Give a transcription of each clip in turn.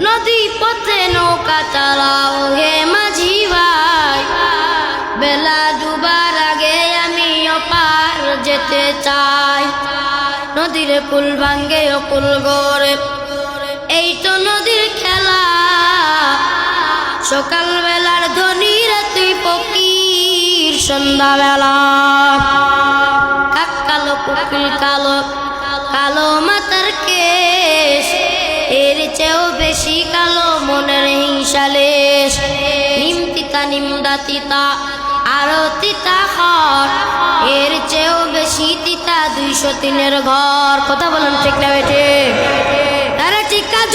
নদী পথে নৌকা চালাও হে মাঝি ভাই। বেলা ডুবার আগে আমি অপার যেতে চাই। নদীর কুল ভাঙ্গে ও কুল গড়ে। এই তো নদীর খেলা। সকাল বেলার ধনী তুই ফকির, সন্ধ্যাবেলা নিমদা তিতা, আরও তিতা খর এর চেয়েও বেশি তিতা দুইশো তিনের ঘর। কথা বলেন ঠিক না বেটে আরে ঠিক কাজ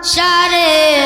Shout it.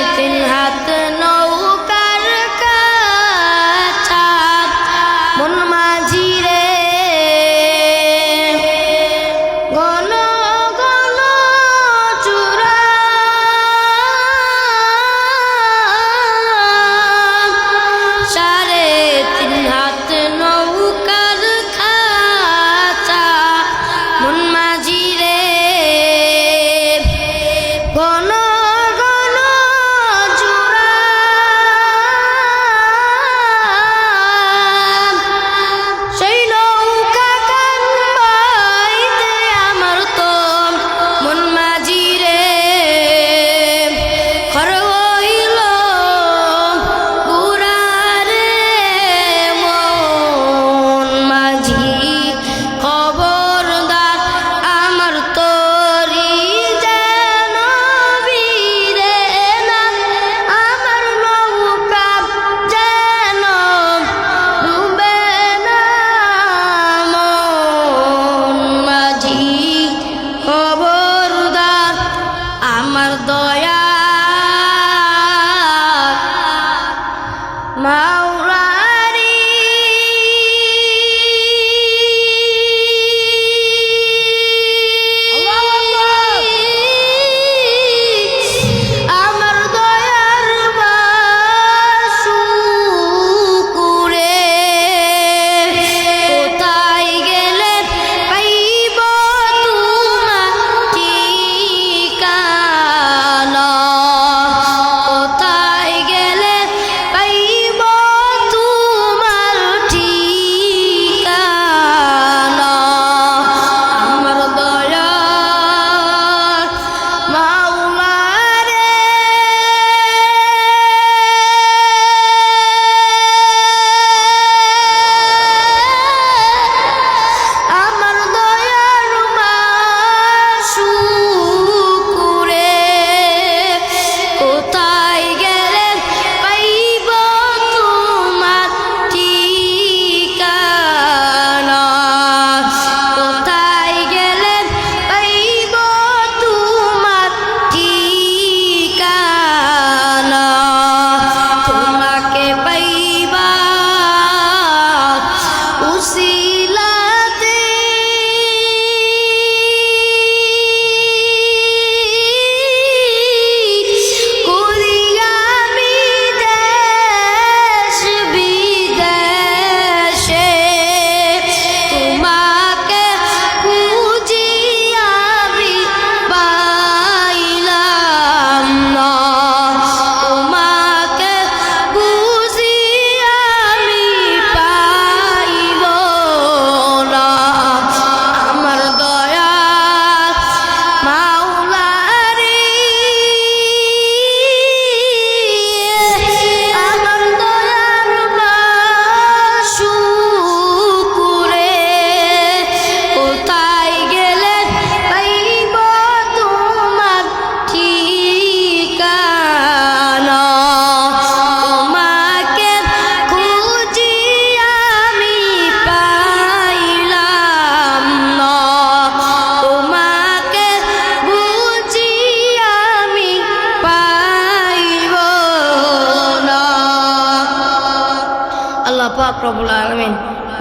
পাক রবুল আলমিন।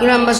গ্রামবাসী